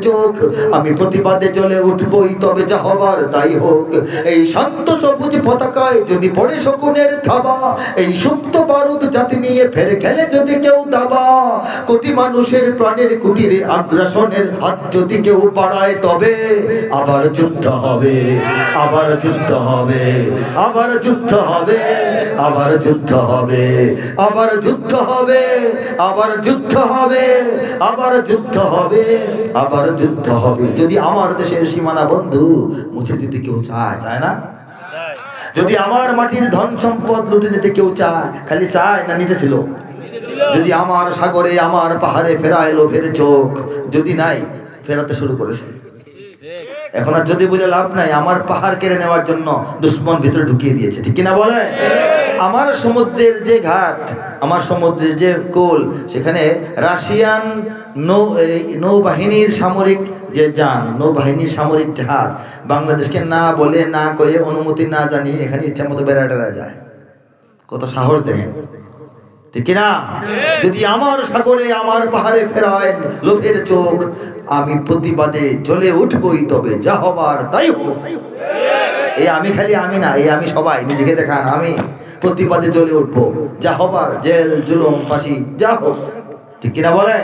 চোখ। আমি প্রতিবাদে জলে উঠবই, তবে যা হবার তাই হোক। এই শান্ত সবুজ পতাকায় যদি পড়ে শকুনের থাবা, এই সুপ্ত বারুদ জাতি নিয়ে ফের খেলে যদি কেউ দাবা, কোটি মানুষের প্রাণের কুটিরে আগ্রাসনের হাত যদি কেউ বাড়ায়, তবে আবার যুদ্ধ হবে, আবার যুদ্ধ হবে, আবার যুদ্ধ হবে, আবার যুদ্ধ হবে, আবার যুদ্ধ হবে, আবার যুদ্ধ হবে, আবার যুদ্ধ হবে, আবার যুদ্ধ হবে। যদি আমার দেশের সীমানা বন্ধু মুছে দিতে কেউ চায় চায় না? যদি আমার মাটির ধন সম্পদ লুটে নিতে কেউ চায়, খালি চায় না নিতেছিল? যদি আমার সাগরে, আমার পাহাড়ে ফেরা এলো লোভের চোখ, যদি নাই, ফেরাতে শুরু করেছে। এখন আর যদি বলে লাভ নাই, আমার পাহাড় কেড়ে নেওয়ার জন্য দুশ্মন ভিতরে ঢুকিয়ে দিয়েছে, ঠিক কিনা বলে? আমার সমুদ্রের যে ঘাট, আমার সমুদ্রের যে কোল, সেখানে রাশিয়ান নৌ নৌবাহিনীর সামরিক যে যান, নৌবাহিনীর সামরিক জাহাজ, বাংলাদেশকে না বলে, না কয়ে অনুমতি না জানিয়ে এখানে ইচ্ছা মতো বেড়াটেরা যায়। কত সাহস দেখেন ঠিক কিনা? যদি আমার সাগরে, আমার পাহাড়ে ফেরায় লোভের চোখ, আমি প্রতিবাদে জ্বলে উঠবই তবে, যা হবার তাই হোক। এই আমি খালি আমি না এই আমি সবাই, নিজেকে দেখান, আমি প্রতিবাদে জ্বলে উঠবো। যা হবার জেল, জুলুম, ফাঁসি, যা হোক। ঠিক কিনা বলেন?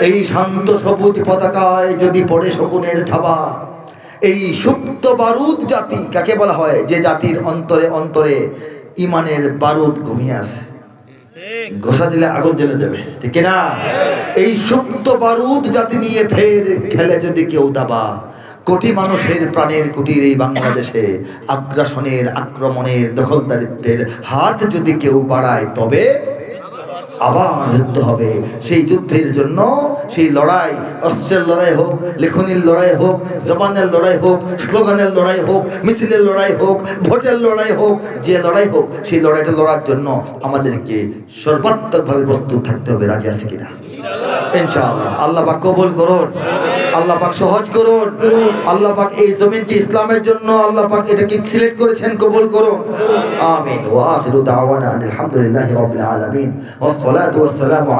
এই শান্ত সবুজ পতাকায় যদি পড়ে শকুনের থাবা, এই সুপ্ত বারুদ জাতি, কাকে বলা হয়? যে জাতির অন্তরে অন্তরে ইমানের বারুদ ঘুমিয়ে আছে। ঘোষা দিলে আগুন জ্বলে যাবে। ঠিক না এই সুপ্ত বারুদ জাতি নিয়ে ফের খেলে যদি কেউ দাবা, কোটি মানুষের প্রাণের কুটির এই বাংলাদেশে, আগ্রাসনের, আক্রমণের, দখলদারিত্বের হাত যদি কেউ বাড়ায়, তবে আবার যুদ্ধ হবে। সেই যুদ্ধের জন্য সেই লড়াই, অস্ত্রের লড়াই হোক, লেখনির লড়াই হোক, জবানের লড়াই হোক, স্লোগানের লড়াই হোক, মিছিলের লড়াই হোক, ভোটের লড়াই হোক, যে লড়াই হোক, সেই লড়াইটা লড়ার জন্য আমাদেরকে সর্বাত্মকভাবে প্রস্তুত থাকতে হবে। রাজি আছে কিনা? ইনশাআল্লাহ। আল্লাহ বা কবুল করুন। আল্লাহ পাক সহজ করুন। আল্লাহ পাক এই জমিনটি ইসলামের জন্য আল্লাহ পাক এটাকে সিলেক্ট করেছেন, কবুল করুন। আমিন। ওয়া আখিরু দাওয়ানা আলহামদুলিল্লাহি রাব্বিল আলামিন। ওয়াস সালাতু ওয়াস সালামু